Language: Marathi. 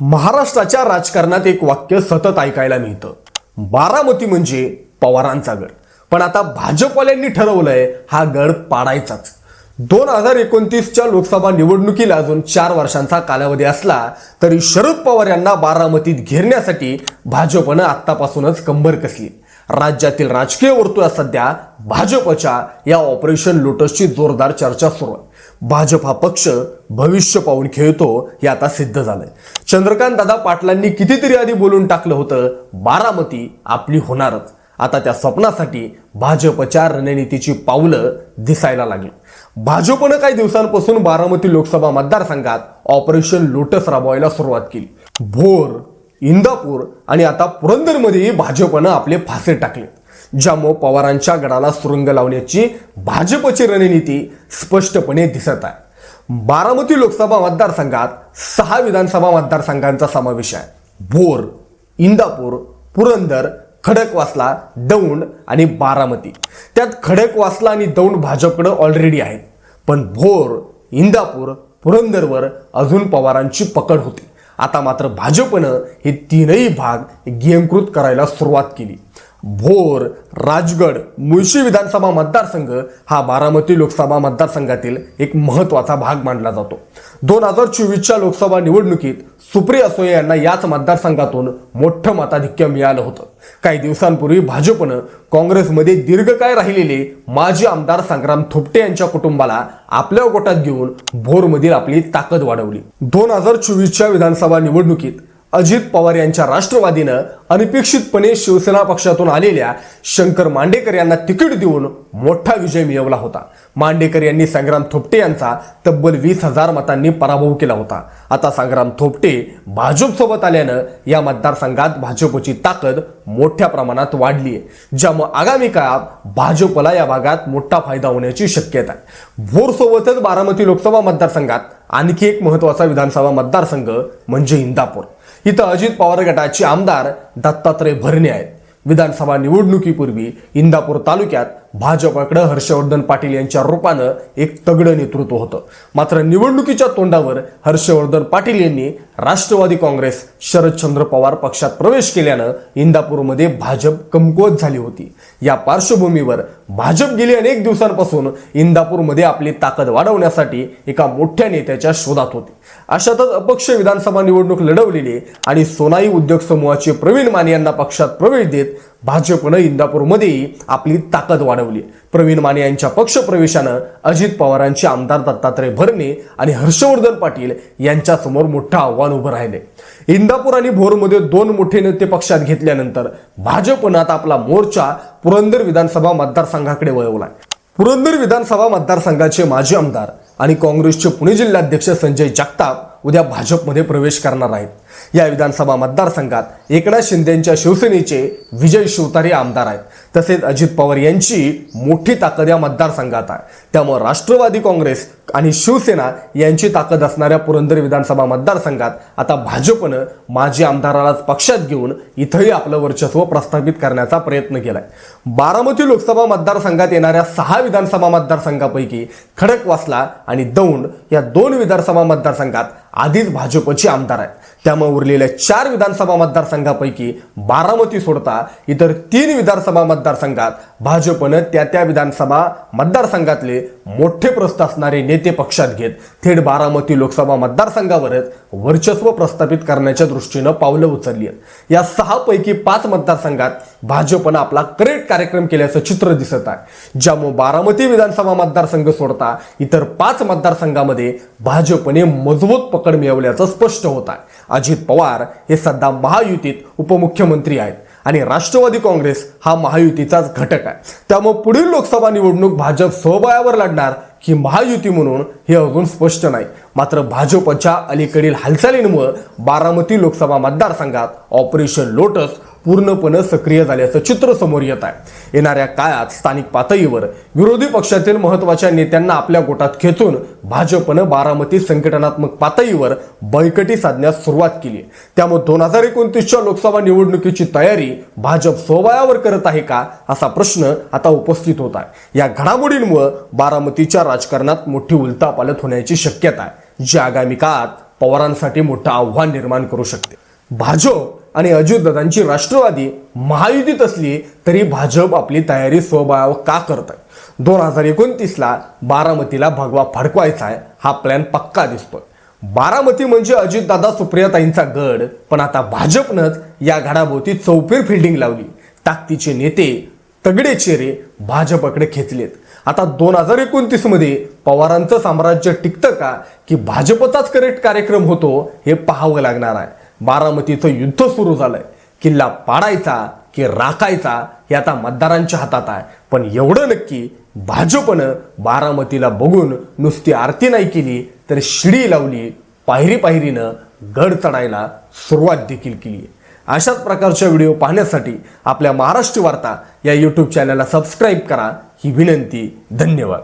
महाराष्ट्राच्या राजकारणात एक वाक्य सतत ऐकायला मिळतं. बारामती म्हणजे पवारांचा गड. पण आता भाजपवाल्यांनी ठरवलंय हा गड पाडायचाच. दोन हजार एकोणतीसच्या लोकसभा निवडणुकीला अजून चार वर्षांचा कालावधी असला तरी शरद पवार यांना बारामतीत घेरण्यासाठी भाजपनं आत्तापासूनच कंबर कसली. राज्यातील राजकीय वर्तुळात सध्या भाजपच्या या ऑपरेशन लोटसची जोरदार चर्चा सुरू आहे. भाजप हा पक्ष भविष्य पाहून खेळतो हे आता सिद्ध झालंय. चंद्रकांत दादा पाटलांनी कितीतरी आधी बोलून टाकलं होतं बारामती आपली होणारच. आता त्या स्वप्नासाठी भाजपच्या रणनीतीची पावलं दिसायला लागली. भाजपनं काही दिवसांपासून बारामती लोकसभा मतदारसंघात ऑपरेशन लोटस राबवायला सुरुवात केली. भोर इंदापूर आणि आता पुरंदरमध्येही भाजपनं आपले फासे टाकले. ज्यामुळे पवारांच्या गडाला सुरुंग लावण्याची भाजपची रणनीती स्पष्टपणे दिसत आहे. बारामती लोकसभा मतदारसंघात सहा विधानसभा मतदारसंघांचा समावेश आहे. भोर इंदापूर पुरंदर खडकवासला दौंड आणि बारामती. त्यात खडकवासला आणि दौंड भाजपकडे ऑलरेडी आहेत. पण भोर इंदापूर पुरंदरवर अजून पवारांची पकड होती. आता मात्र भाजपनं हे तीनही भाग गेमकृत करायला सुरुवात केली. भोर राजगड मुळशी विधानसभा मतदारसंघ हा बारामती लोकसभा मतदारसंघातील एक महत्त्वाचा भाग मानला जातो. दोन हजार चोवीसच्या लोकसभा निवडणुकीत सुप्रिया सुळे यांना याच मतदारसंघातून मोठं मताधिक्य मिळालं होतं. काही दिवसांपूर्वी भाजपनं काँग्रेसमध्ये दीर्घकाळ राहिलेले माजी आमदार संग्राम थोपटे यांच्या कुटुंबाला आपल्या गोटात घेऊन भोरमधील आपली ताकद वाढवली. दोन हजार चोवीसच्या विधानसभा निवडणुकीत अजित पवार यांच्या राष्ट्रवादीनं अनपेक्षितपणे शिवसेना पक्षातून आलेल्या शंकर मांडेकर यांना तिकीट देऊन मोठा विजय मिळवला होता. मांडेकर यांनी संग्राम थोपटे यांचा तब्बल वीस हजार मतांनी पराभव केला होता. आता संग्राम थोपटे भाजपसोबत आल्यानं या मतदारसंघात भाजपची ताकद मोठ्या प्रमाणात वाढली आहे. ज्यामुळे आगामी काळात भाजपला या भागात मोठा फायदा होण्याची शक्यता आहे. भोरसोबतच बारामती लोकसभा मतदारसंघात आणखी एक महत्त्वाचा विधानसभा मतदारसंघ म्हणजे इंदापूर. इथं अजित पवार गटाचे आमदार दत्तात्रय भरणे आहेत. विधानसभा निवडणुकीपूर्वी इंदापूर तालुक्यात भाजपाकडं हर्षवर्धन पाटील यांच्या रूपानं एक तगडं नेतृत्व होतं. मात्र निवडणुकीच्या तोंडावर हर्षवर्धन पाटील यांनी राष्ट्रवादी काँग्रेस शरदचंद्र पवार पक्षात प्रवेश केल्यानं इंदापूरमध्ये भाजप कमकुवत झाली होती. या पार्श्वभूमीवर भाजप गेली अनेक दिवसांपासून इंदापूरमध्ये आपली ताकद वाढवण्यासाठी एका मोठ्या नेत्याच्या शोधात होती. अशातच अपक्ष विधानसभा निवडणूक लढवलेली आणि सोनाई उद्योग समूहाचे प्रवीण माने यांना पक्षात प्रवेश देत भाजपनं इंदापूरमध्येही आपली ताकद वाढवली. प्रवीण माने यांच्या पक्षप्रवेशानं अजित पवारांचे आमदार दत्तात्रय भरणे आणि हर्षवर्धन पाटील यांच्यासमोर मोठं आव्हान उभं राहिले. इंदापूर आणि भोरमध्ये दोन मोठे नेते पक्षात घेतल्यानंतर भाजपनं आता आपला मोर्चा पुरंदर विधानसभा मतदारसंघाकडे वळवलाय. पुरंदर विधानसभा मतदारसंघाचे माजी आमदार आणि काँग्रेसचे पुणे जिल्हाध्यक्ष संजय जगताप उद्या भाजपमध्ये प्रवेश करणार आहेत. या विधानसभा मतदारसंघात एकनाथ शिंदेंच्या शिवसेनेचे विजय शिवतारे आमदार आहेत. तसेच अजित पवार यांची मोठी ताकद या मतदारसंघात आहे. त्यामुळे राष्ट्रवादी काँग्रेस आणि शिवसेना यांची ताकद असणाऱ्या पुरंदर विधानसभा मतदारसंघात आता भाजपनं माजी आमदारालाच पक्षात घेऊन इथंही आपलं वर्चस्व प्रस्थापित करण्याचा प्रयत्न केलाय. बारामती लोकसभा मतदारसंघात येणाऱ्या सहा विधानसभा मतदारसंघापैकी खडकवासला आणि दौंड या दोन विधानसभा मतदारसंघात आधीच भाजपचे आमदार आहेत. त्यामुळे उरलेल्या चार विधानसभा मतदारसंघापैकी बारामती सोडता इतर तीन विधानसभा मतदारसंघात भाजपनं त्या त्या विधानसभा मतदारसंघातले मोठे प्रस्थ असणारे नेते पक्षात घेत थेट बारामती लोकसभा मतदारसंघावरच वर्चस्व प्रस्थापित करण्याच्या दृष्टीनं पावलं उचलली आहेत. या सहापैकी पाच मतदारसंघात भाजपनं आपला करेक्ट कार्यक्रम केल्याचं चित्र दिसत आहे. ज्यामुळे बारामती विधानसभा मतदारसंघ सोडता इतर पाच मतदारसंघामध्ये भाजपने मजबूत पकड मिळवल्याचं स्पष्ट होत आहे. अजित पवार हे सध्या महायुतीत उपमुख्यमंत्री आहेत. आणि राष्ट्रवादी काँग्रेस हा महायुतीचाच घटक आहे. त्यामुळे पुढील लोकसभा निवडणूक भाजप स्वबळावर लढणार की महायुती म्हणून हे अजून स्पष्ट नाही. मात्र भाजपच्या अलीकडील हालचालींमुळे बारामती लोकसभा मतदारसंघात ऑपरेशन लोटस पूर्णपणे सक्रिय झाल्याचं चित्र समोर येत आहे. येणाऱ्या काळात स्थानिक पातळीवर विरोधी पक्षातील महत्त्वाच्या नेत्यांना आपल्या गोटात खेचून भाजपनं बारामती संघटनात्मक पातळीवर बळकटी साधण्यास सुरुवात केली त्यामुळे दोन हजार एकोणतीसच्या लोकसभा निवडणुकीची तयारी भाजप सोबायावर करत आहे का असा प्रश्न आता उपस्थित होत आहे. या घडामोडींमुळे बारामतीच्या राजकारणात मोठी उलतापालत होण्याची शक्यता आहे जी आगामी काळात पवारांसाठी मोठं आव्हान निर्माण करू शकते. भाजप आणि अजितदादांची राष्ट्रवादी महायुतीत असली तरी भाजप आपली तयारी स्वबळावर का करत आहे दोन हजार एकोणतीसला बारामतीला भगवा फडकवायचा आहे हा प्लॅन पक्का दिसतोय. बारामती म्हणजे अजितदादा सुप्रियाताईंचा गड पण आता भाजपनंच या घडाभोवती चौफेर फिल्डिंग लावली. ताकदीचे नेते तगडे चेहरे भाजपकडे खेचलेत. आता दोन हजार एकोणतीसमध्ये पवारांचं साम्राज्य टिकतं का? की भाजपचाच करेक्ट कार्यक्रम होतो हे पाहावं लागणार आहे. बारामतीचं युद्ध सुरू झालंय. किल्ला पाडायचा की राखायचा हे आता मतदारांच्या हातात आहे. पण एवढं नक्की भाजपनं बारामतीला बघून नुसती आरती नाही केली तर शिडी लावली पायरी पायरीनं गड चढायला सुरुवात देखील केली आहे. अशाच प्रकारच्या व्हिडिओ पाहण्यासाठी आपल्या महाराष्ट्र वार्ता या यूट्यूब चॅनलला सबस्क्राईब करा. ही विनंती धन्यवाद.